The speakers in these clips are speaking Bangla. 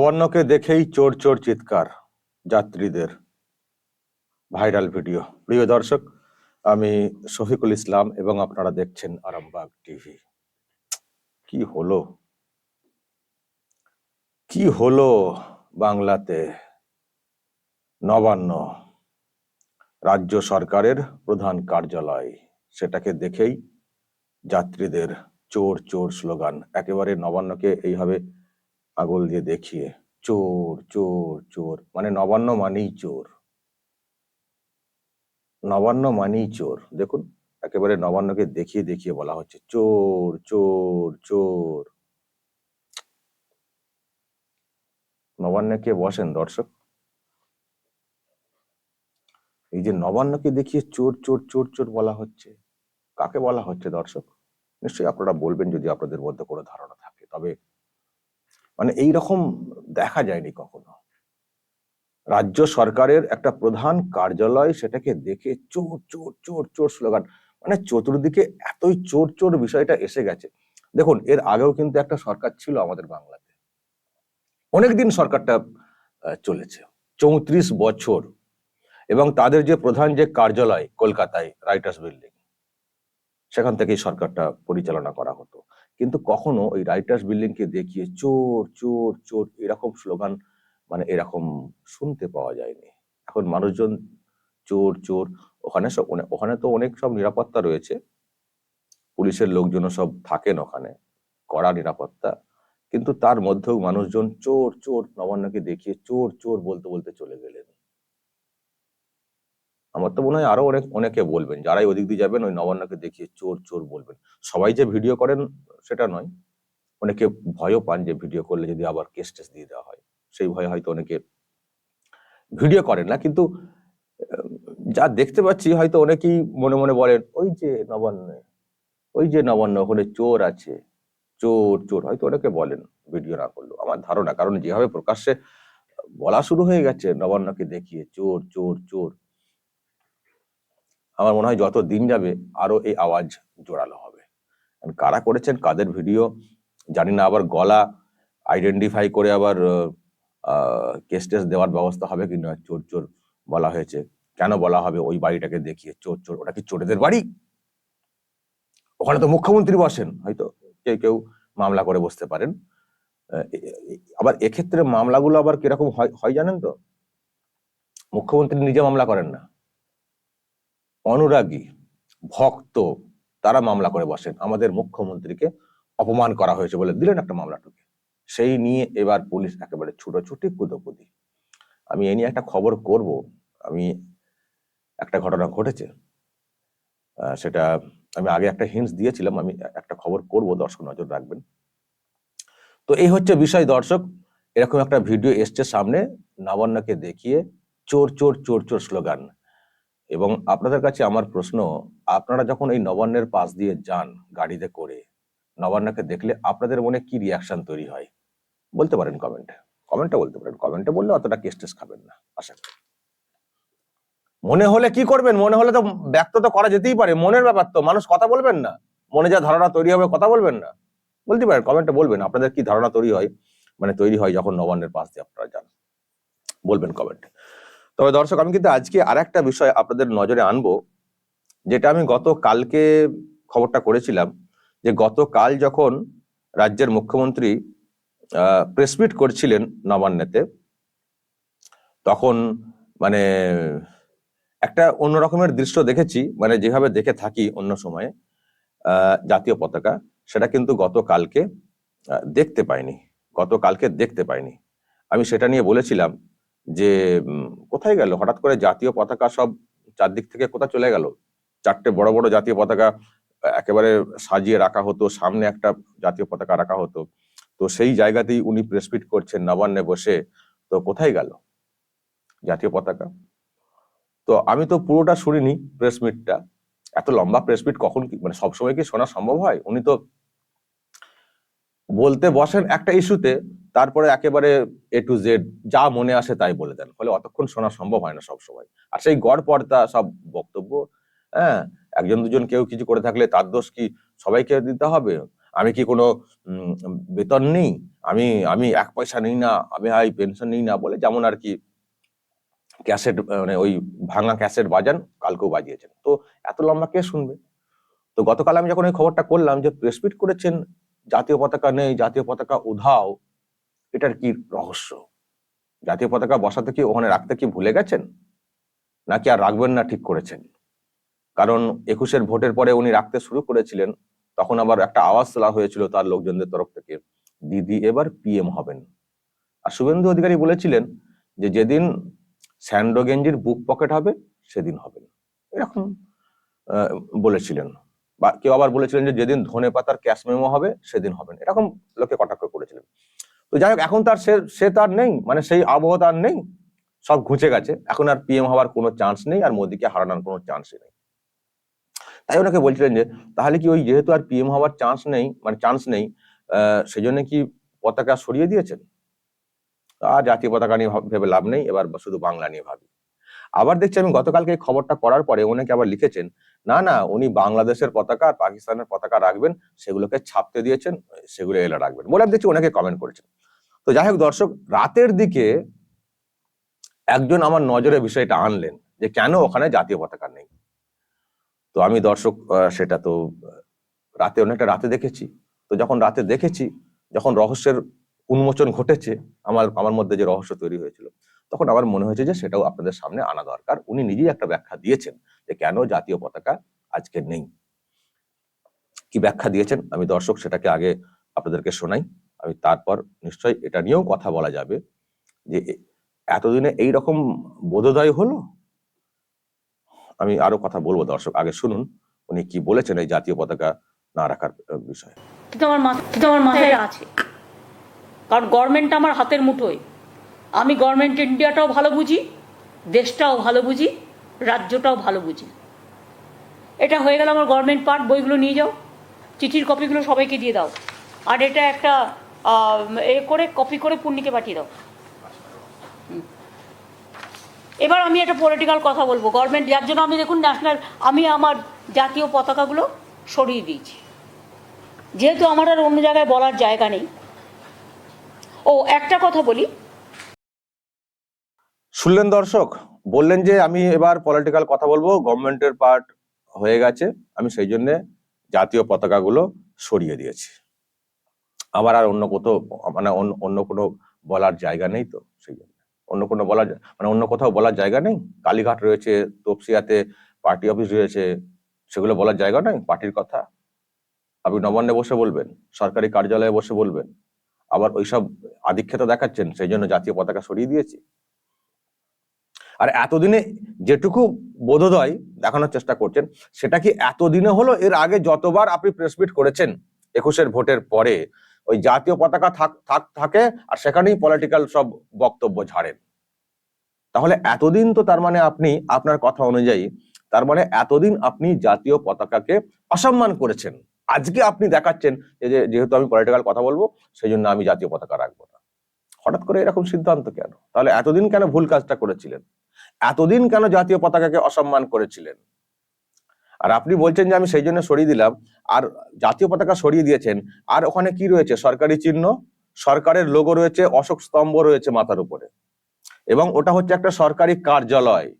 নবান্নকে দেখেই চোর চোর চিৎকার যাত্রীদের ভাইরাল ভিডিও। প্রিয় দর্শক, আমি শফিকুল ইসলাম এবং আপনারা দেখছেন আরামবাগ টিভি। কি হলো? কি হলো বাংলাতে? নবান্ন, রাজ্য সরকারের প্রধান কার্যালয়। সেটাকে দেখেই যাত্রীদের চোর চোর স্লোগান। একেবারে নবান্নকে এইভাবে আঙুল দিয়ে দেখিয়ে, চোর চোর চোর। মানে নবান্ন মানেই চোর। নবান্ন মানেই চোর। দেখুন, একেবারে নবান্নকে দেখিয়ে দেখিয়ে বলা হচ্ছে, চোর চোর চোর। নবান্নে কে বসেন দর্শক? এই যে নবান্নকে দেখিয়ে চোর চোর চোর চোর বলা হচ্ছে, কাকে বলা হচ্ছে দর্শক? নিশ্চয়ই আপনারা বলবেন যদি আপনাদের মধ্যে কোনো ধারণা থাকে। তবে মানে এই রকম দেখা যায়নি কখনো। রাজ্য সরকারের একটা প্রধান কার্যালয় সেটাকে দেখে চোর চোর চোর চোর স্লোগান মানে চতুর্দিকে এতই চোর চোর বিষয়টা এসে গেছে। দেখুন, এর আগেও কিন্তু একটা সরকার ছিল আমাদের বাংলাতে। অনেকদিন সরকারটা চলেছে। চৌত্রিশ বছর। এবং তাদের যে প্রধান যে কার্যালয় কলকাতায়, রাইটার্স বিল্ডিং, সেখান থেকেই সরকারটা পরিচালনা করা হতো। কিন্তু কখনো ওই রাইটার্স বিল্ডিং কে দেখিয়ে চোর চোর চোর এরকম স্লোগান মানে এরকম শুনতে পাওয়া যায়নি। এখন মানুষজন চোর চোর, ওখানে সব ওখানে তো অনেক সব নিরাপত্তা রয়েছে। পুলিশের লোকজন সব থাকেন ওখানে, কড়া নিরাপত্তা। কিন্তু তার মধ্যেও মানুষজন চোর চোর, নবান্নকে দেখিয়ে চোর চোর বলতে বলতে চলে গেলেন। আমার তো মনে হয় আরও অনেক, অনেকে বলবেন, যারাই ওদিক দিয়ে যাবেন, ওই নবান্নকে দেখিয়ে চোর চোর বলবেন। সবাই যে ভিডিও করেন, সেটা নয়। অনেকে ভয়ও পান যে ভিডিও করলে যদি আবার কেস টেস দিয়ে দেওয়া হয়। সেই ভয়ে হয়তো অনেকে ভিডিও করেন না, কিন্তু যা দেখতে পাচ্ছি হয়তো অনেকেই মনে মনে বলেন, ওই যে নবান্ন, ওই যে নবান্ন, ওখানে চোর আছে। চোর চোর, হয়তো অনেকে বলেন ভিডিও না করলেও। আমার ধারণা, কারণ যেভাবে প্রকাশ্যে বলা শুরু হয়ে গেছে, নবান্নকে দেখিয়ে চোর চোর চোর আমার মনে হয় যত দিন যাবে আরও এই আওয়াজ জোরালো হবে। কারা করেছেন, কাদের ভিডিও, জানি না, আবার গলা আইডেন্টিফাই করে আবার কেস টেস দেওয়ার ব্যবস্থা হবে কিনা চোর চোর বলা হয়েছে। কেন বলা হবে? ওই বাড়িটাকে দেখিয়ে চোর চোর, ওটা কি চোরেদের বাড়ি? ওখানে তো মুখ্যমন্ত্রী বসেন, হয়তো কেউ কেউ মামলা করে বসতে পারেন। আবার এক্ষেত্রে মামলাগুলো আবার কীরকম হয় জানেন তো? মুখ্যমন্ত্রী নিজে মামলা করেন না। অনুরাগী, ভক্ত, তারা মামলা করে বসেন। আমাদের মুখ্যমন্ত্রীকে অপমান করা হয়েছে বলে দিলেন একটা মামলা টুকে সেই নিয়ে এবার পুলিশ একেবারে ছুটোছুটি, কুদোকুদি। আমি এ নিয়ে একটা খবর করব। আমি একটা ঘটনা ঘটেছে। সেটা আমি আগে একটা হিন্টস দিয়েছিলাম। আমি একটা খবর করব, দর্শক নজর রাখবেন। তো এই হচ্ছে বিষয়, দর্শক। এরকম একটা ভিডিও এসছে সামনে। নবান্নকে দেখিয়ে চোর চোর চোর চোর স্লোগান এবং আপনাদের কাছে আমার প্রশ্ন, আপনারা যখন এই নবান্নের পাশ দিয়ে যান গাড়িতে করে, নবান্নকে দেখলে আপনাদের মনে কি রিয়াকশন তৈরি হয়? বলতে পারেন কমেন্টে কমেন্টে বলতে পারেন। কমেন্টে বললে অতটা কেস্টেস খাবেন না, আশা করি। মনে হলে কি করবেন? মনে হলে তো ব্যক্ত তো করা যেতেই পারে, মনের ব্যাপার তো, মানুষ কথা বলবেন না। মনে যা ধারণা তৈরি হবে কথা বলবেন না। বলতে পারেন কমেন্টে বলবেন, আপনাদের কি ধারণা তৈরি হয়? মানে তৈরি হয় যখন নবান্নের পাশ দিয়ে আপনারা যান। বলবেন কমেন্টে তবে দর্শক, আমি কিন্তু আজকে আর একটা বিষয় আপনাদের নজরে আনব, যেটা আমি গত কালকে খবরটা করেছিলাম যে গতকাল যখন রাজ্যের মুখ্যমন্ত্রী প্রেসমিট করছিলেন নবান্নেতে, তখন মানে একটা অন্য রকমের দৃশ্য দেখেছি মানে যেভাবে দেখে থাকি অন্য সময়ে জাতীয় পতাকা, সেটা কিন্তু গতকালকে দেখতে পাইনি, গতকালকে দেখতে পাইনি। আমি সেটা নিয়ে বলেছিলাম যে কোথায় গেল? হঠাৎ করে জাতীয় পতাকা সব চারদিক থেকে কোথায় চলে গেল? চারটে বড় বড় জাতীয় পতাকা একেবারে সাজিয়ে রাখা হতো, সামনে একটা জাতীয় পতাকা রাখা হতো। তো সেই জায়গাতেই উনি প্রেসপিট করছেন নবান্নে বসে। তো কোথায় গেল জাতীয় পতাকা? তো আমি তো পুরোটা শুনিনি প্রেস মিটটা। এত লম্বা প্রেস মিট কখন কি মানে সবসময় কি শোনা সম্ভব হয়? উনি তো বলতে বসেন একটা ইস্যুতে তারপরে একেবারে এ টু জেড যা মনে আসে তাই বলে দেন। ফলে অতক্ষণ শোনা সম্ভব হয় না সব সময় আর সেই গড় পর্দা সব বক্তব্য হ্যাঁ? একজন দুজন কেউ কিছু করে থাকলে তার দোষ কি সবাইকে দিতে হবে? আমি কি কোনো বেতন নেই? আমি আমি এক পয়সা নিই না, আমি হাই পেনশন নিই না বলে যেমন আর কি ক্যাসেট মানে ওই ভাঙা ক্যাসেট বাজান, কালকেও বাজিয়েছেন। তো এত লম্বা কে শুনবে? তো গতকাল আমি যখন ওই খবরটা করলাম যে প্রেস মিট করেছেন, জাতীয় পতাকা নেই, জাতীয় পতাকা উধাও এটার কি রহস্য? জাতীয় পতাকা বসাতে কি ওখানে রাখতে কি ভুলে গেছেন? নাকি আর রাখবেন না ঠিক করেছেন? কারণ একুশের ভোটের পরে উনি রাখতে শুরু করেছিলেন, তখন আবার একটা আওয়াজ তোলা হয়েছিল তার লোকজনদের তরফ থেকে, দিদি এবার পিএম হবেন। আর শুভেন্দু অধিকারী বলেছিলেন যে যেদিন স্যান্ডো গেঞ্জির বুক পকেট হবে, সেদিন হবেন। এরকম বলেছিলেন। বা কেউ আবার বলেছিলেন যে যেদিন ধনে পাতার ক্যাশ মেমো হবে, সেদিন হবেন। এরকম লোকে কটাক্ষ করেছিলেন। তো যাই হোক এখন তার সে সে তার নেই মানে সেই আবহাওয়া তার নেই সব ঘুচে গেছে। এখন আর পিএম হওয়ার কোনো চান্স নেই আর মোদীকে হারানোর কোনো চান্সই নেই। তাই ওনাকে বলছিলেন যে তাহলে কি ওই যেহেতু আর পিএম হওয়ার চান্স নেই মানে চান্স নেই আহ, সেজন্য কি পতাকা সরিয়ে দিয়েছেন? আর জাতীয় পতাকা নিয়ে ভাব- লাভ নেই এবার শুধু বাংলা নিয়ে ভাবি। আবার দেখছি আমি গতকালকে খবরটা করার পরে অনেকে আবার লিখেছেন না না, উনি বাংলাদেশের পতাকা আর পাকিস্তানের পতাকা রাখবেন, সেগুলোকে ছাপতে দিয়েছেন, সেগুলো এলে রাখবেন। বলে আমি দেখছি অনেকে কমেন্ট করেছেন। তো যাই হোক দর্শক, রাতের দিকে একজন আমার নজরে বিষয়টা আনলেন যে কেন ওখানে জাতীয় পতাকা নেই। তো আমি দর্শক সেটা তো রাতে অনেকটা রাতে দেখেছি। তো যখন রাতে দেখেছি, যখন রহস্যের উন্মোচন ঘটেছে, আমার আমার মধ্যে যে রহস্য তৈরি হয়েছিল তখন আমার মনে হয়েছে যে সেটাও আপনাদের সামনে আনা দরকার। উনি নিজেই একটা ব্যাখ্যা দিয়েছেন যে কেন জাতীয় পতাকা আজকে নেই। কি ব্যাখ্যা দিয়েছেন? আমি দর্শক সেটাকে আগে আপনাদেরকে শোনাই। আমি তারপর নিশ্চয়ই এটা নিয়েও কথা বলা যাবে যে এতদিনে এই রকম বোধোদয় হলো? আমি আরও কথা বলব দর্শক আগে শুনুন উনি কি বলেছেন এই জাতীয় পতাকা না রাখার বিষয়ে। কিন্তু আমার মাথায় আছে। কারণ গভর্নমেন্ট আমার হাতের মুঠোয়। আমি গভর্নমেন্ট ইন্ডিয়াটাও ভালো বুঝি, দেশটাও ভালো বুঝি, রাজ্যটাও ভালো বুঝি। এটা হয়ে গেল আমার গভর্নমেন্ট পার্ট বইগুলো নিয়ে যাও, চিঠির কপিগুলো সবাইকে দিয়ে দাও। আর এটা একটা এ করে কপি করে পূর্ণিকে পাঠিয়ে দাও। এবার আমি একটা পলিটিক্যাল কথা বলব। গভর্নমেন্ট যার জন্য আমি দেখুন ন্যাশনাল আমি আমার জাতীয় পতাকাগুলো সরিয়ে দিয়েছি। যেহেতু আমার আর অন্য জায়গায় বলার জায়গা নেই। ও, একটা কথা বলি। শুনলেন দর্শক? বললেন যে আমি এবার পলিটিক্যাল কথা বলব গভর্নমেন্টের পার্ট হয়ে গেছে, আমি সেই জন্যে জাতীয় পতাকাগুলো সরিয়ে দিয়েছি। আমার আর অন্য কোথাও মানে অন্য কোনো বলার জায়গা নেই তো সেই জন্য। অন্য কোনো বলার মানে অন্য কোথাও বলার জায়গা নেই? কালীঘাট রয়েছে, তপসিয়াতে পার্টি অফিস রয়েছে, সেগুলো বলার জায়গা নেই? পার্টির কথা? আপনি নবান্নে বসে বলবেন, সরকারি কার্যালয়ে বসে বলবেন, আবার ওইসব আধিক্ষেতা দেখাচ্ছেন, সেই জন্য জাতীয় পতাকা সরিয়ে দিয়েছি। আর এতদিনে যেটুকু বোধোদয় দেখানোর চেষ্টা করছেন, সেটা কি এতদিনে হলো? এর আগে যতবার আপনি প্রেস মিট করেছেন একুশের ভোটের পরে, ওই জাতীয় পতাকা থাক থাক, থাকে আর সেখানেই পলিটিক্যাল সব বক্তব্য ঝাড়েন। তাহলে এতদিন তো তার মানে আপনি, আপনার কথা অনুযায়ী, তার মানে এতদিন আপনি জাতীয় পতাকাকে অসম্মান করেছেন। আজকে আপনি দেখাচ্ছেন যে- যেহেতু আমি পলিটিক্যাল কথা বলব সেই জন্য আমি জাতীয় পতাকা রাখব না। হঠাৎ করে এরকম সিদ্ধান্ত কেন? তাহলে এতদিন কেন ভুল কাজটা করেছিলেন? এতদিন কেন জাতীয় পতাকাকে অসম্মান করেছিলেন? আর আপনি বলছেন যে আমি সেই জন্য সরিয়ে দিলাম। আর জাতীয় পতাকা সরিয়ে দিয়েছেন। আর ওখানে কি রয়েছে? সরকারি চিহ্ন, সরকারের লোগো রয়েছে, অশোক স্তম্ভ রয়েছে মাথার উপরে। এবং ওটা হচ্ছে একটা সরকারি কার্যালয়।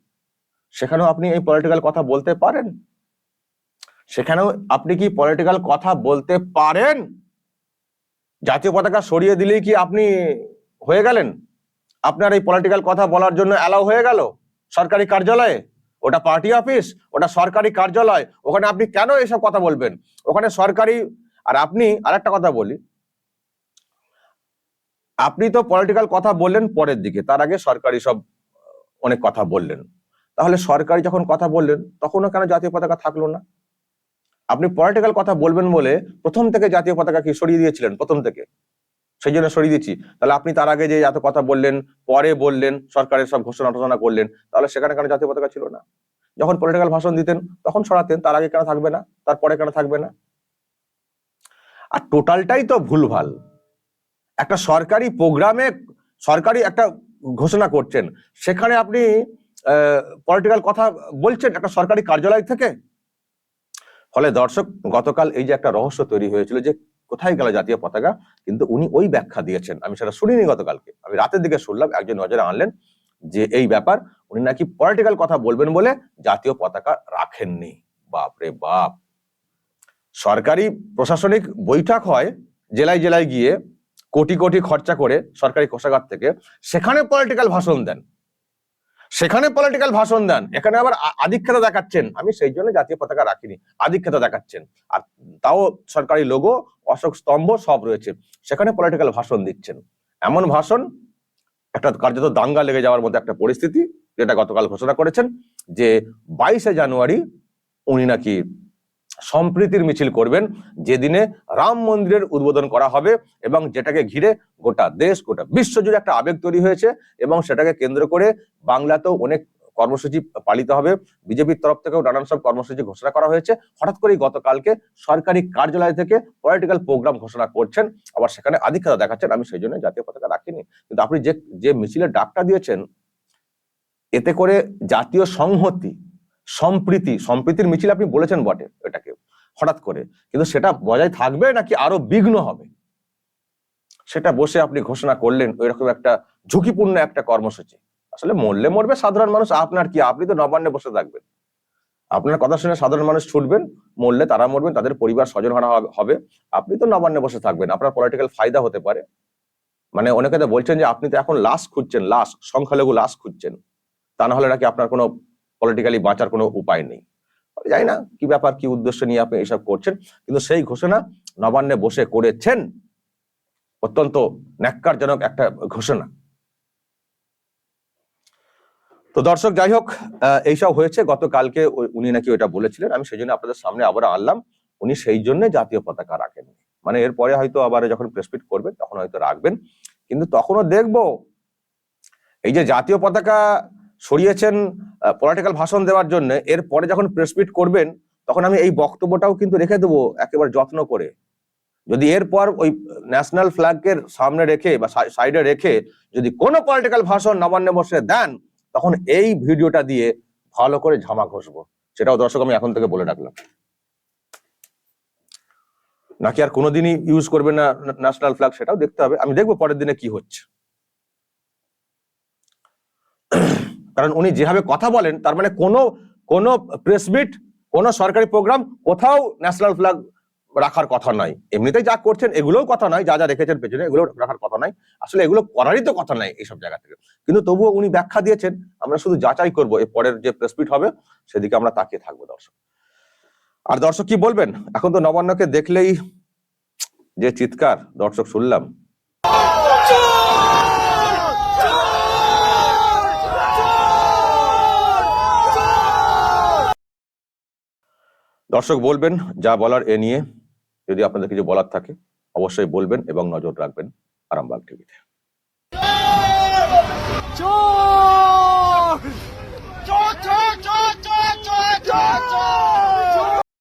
সেখানেও আপনি এই পলিটিক্যাল কথা বলতে পারেন? সেখানেও আপনি কি পলিটিক্যাল কথা বলতে পারেন? জাতীয় পতাকা সরিয়ে দিলেই কি আপনি হয়ে গেলেন? আপনার এই পলিটিক্যাল কথা বলার জন্য অ্যালাউ হয়ে গেল? সরকারি কার্যালয়ে, ওটা পার্টি অফিস, ওটা সরকারি কার্যালয়, ওখানে আপনি কেন এসব কথা বলবেন? ওখানে সরকারি, আর আপনি আরেকটা কথা বলি। আপনি তো পলিটিক্যাল কথা বললেন পরের দিকে, তার আগে সরকারি সব অনেক কথা বললেন। তাহলে সরকারি যখন কথা বললেন, তখনও কেন জাতীয় পতাকা থাকল না? আপনি পলিটিক্যাল কথা বলবেন বলে প্রথম থেকে জাতীয় পতাকা কি সরিয়ে দিয়েছিলেন, প্রথম থেকে। সেই জন্য সরিয়ে দিচ্ছি। তাহলে আপনি তার আগে যে এত কথা বললেন, পরে বললেন, সরকারের সব ঘোষণা টোষণা করলেন, তাহলে সেখানে কেন জাতীয় পতাকা ছিল না? যখন পলিটিক্যাল ভাষণ দিতেন, তখন সরাতেন, তার আগে কেন থাকবে না? তারপরে কেন থাকবে না? আর টোটালটাই তো ভুলভাল। একটা সরকারি প্রোগ্রামে সরকারি একটা ঘোষণা করছেন। সেখানে আপনি পলিটিক্যাল কথা বলছেন একটা সরকারি কার্যালয় থেকে? ফলে দর্শক, গতকাল এই যে একটা রহস্য তৈরি হয়েছিল যে কোথায় গেল জাতীয় পতাকা? কিন্তু উনি ওই ব্যাখ্যা দিয়েছেন। আমি সেটা শুনিনি গতকালকে। আমি রাতের দিকে শুনলাম, একজন নজরে আনলেন যে এই ব্যাপার উনি নাকি পলিটিক্যাল কথা বলবেন বলে জাতীয় পতাকা রাখেননি। বাপরে বাপ! সরকারি প্রশাসনিক বৈঠক হয়, জেলায় জেলায় গিয়ে কোটি কোটি খরচা করে সরকারি কোষাগার থেকে, সেখানে পলিটিক্যাল ভাষণ দেন। সেখানে পলিটিক্যাল ভাষণ দেন। এখানে আবার আধিক্ষেতা দেখাচ্ছেন। আমি সেই জন্য জাতীয় পতাকা রাখিনি, আধিক্যতা দেখাচ্ছেন। আর তাও সরকারি লোগো অশোক স্তম্ভ সব রয়েছে। সেখানে পলিটিক্যাল ভাষণ দিচ্ছেন। এমন ভাষণ, একটা কার্যত দাঙ্গা লেগে যাওয়ার মতো একটা পরিস্থিতি, যেটা গতকাল ঘোষণা করেছেন যে বাইশে জানুয়ারি উনি নাকি সম্প্রীতির মিছিল করবেন যেদিনে রাম মন্দিরের উদ্বোধন করা হবে এবং যেটাকে ঘিরে গোটা দেশ, গোটা বিশ্ব জুড়ে একটা আবেগ তৈরি হয়েছে এবং সেটাকে কেন্দ্র করে বাংলাতেও অনেক কর্মসূচি পালিত হবে। বিজেপির তরফ থেকেও নানান সব কর্মসূচি ঘোষণা করা হয়েছে। হঠাৎ করেই গতকালকে সরকারি কার্যালয় থেকে পলিটিক্যাল প্রোগ্রাম ঘোষণা করছেন। আবার সেখানে আধিক্যতা দেখাচ্ছেন। আমি সেই জন্য জাতীয় পতাকা রাখিনি। কিন্তু আপনি যে যে মিছিলের ডাকটা দিয়েছেন, এতে করে জাতীয় সংহতি সম্প্রীতি, সম্প্রীতির মিছিল আপনি বলেছেন বটে এটাকে, হঠাৎ করে। কিন্তু সেটা বজায় থাকবে নাকি আরও বিঘ্ন হবে? সেটা বসে আপনি ঘোষণা করলেন ওইরকম একটা ঝুঁকিপূর্ণ একটা কর্মসূচি। আসলে মরলে মরবে সাধারণ মানুষ, আপনার কি? আপনি তো নবান্নে বসে থাকবেন। আপনার কথা শুনে সাধারণ মানুষ ছুটবেন, মরলে তারা মরবেন, তাদের পরিবার স্বজন হারা হবে- হবে। আপনি তো নবান্নে বসে থাকবেন, আপনার পলিটিক্যাল ফায়দা হতে পারে। মানে অনেকে তো বলছেন যে, আপনি তো এখন লাশ খুঁজছেন, লাশ, সংখ্যালঘু লাশ খুঁজছেন। তা না হলে নাকি আপনার কোনো পলিটিক্যালি বাঁচার কোনো উপায় নেই। জানি না কি ব্যাপার, কি উদ্দেশ্য নিয়ে আপনি এসব করছেন, কিন্তু সেই ঘোষণা নবান্নে বসে করেছেন অত্যন্ত ন্যাক্কারজনক একটা ঘোষণা। তো দর্শক, যাই হোক এইসব হয়েছে। গতকালকে উনি নাকি ওটা বলেছিলেন। আমি সেই জন্য আপনাদের সামনে আবার আনলাম। উনি সেই জন্য জাতীয় পতাকা রাখেননি। মানে এরপরে হয়তো আবার যখন প্রেসপিট করবেন, তখন হয়তো রাখবেন। কিন্তু তখনও দেখব, এই যে জাতীয় পতাকা সরিয়েছেন পলিটিক্যাল ভাষণ দেওয়ার জন্য এরপরে যখন প্রেসপিট করবেন, তখন আমি এই বক্তব্যটাও কিন্তু রেখে দেবো একেবারে যত্ন করে। যদি এরপর ওই ন্যাশনাল ফ্ল্যাগের সামনে রেখে বা সাইডে রেখে যদি কোনো পলিটিক্যাল ভাষণ নবান্নে বসে দেন, তখন এই ভিডিওটা দিয়ে ভালো করে ঝামা ঘষবো। সেটাও দর্শক আমি এখন থেকে বলে রাখলাম। নাকি আর কোনোদিনই ইউজ করবে না ন্যাশনাল ফ্ল্যাগ সেটাও দেখতে হবে। আমি দেখব পরের দিনে কি হচ্ছে। কারণ উনি যেভাবে কথা বলেন, তার মানে কোনো কোনো প্রেস মিট কোনো সরকারি প্রোগ্রাম কোথাও ন্যাশনাল ফ্ল্যাগ রাখার কথা নয়। এমনিতেই যা করছেন এগুলোও কথা নয়, যা যা রেখেছেন পেছনে এগুলো রাখার কথা নয়। আসলে এগুলো করারই তো কথা নাই এইসব জায়গা থেকে। কিন্তু তবুও উনি ব্যাখ্যা দিয়েছেন, আমরা শুধু যাচাই করব, এর পরের যে প্রেসমিট হবে, সেদিকে আমরা তাকিয়ে থাকব দর্শক। আর দর্শক কি বলবেন? এখন তো নবান্নকে দেখলেই যে চিৎকার, দর্শক শুনলাম। দর্শক বলবেন, যা বলার এ নিয়ে যদি আপনাদের কিছু বলার থাকে, অবশ্যই বলবেন এবং নজর রাখবেন আরামবাগ টিভিতে।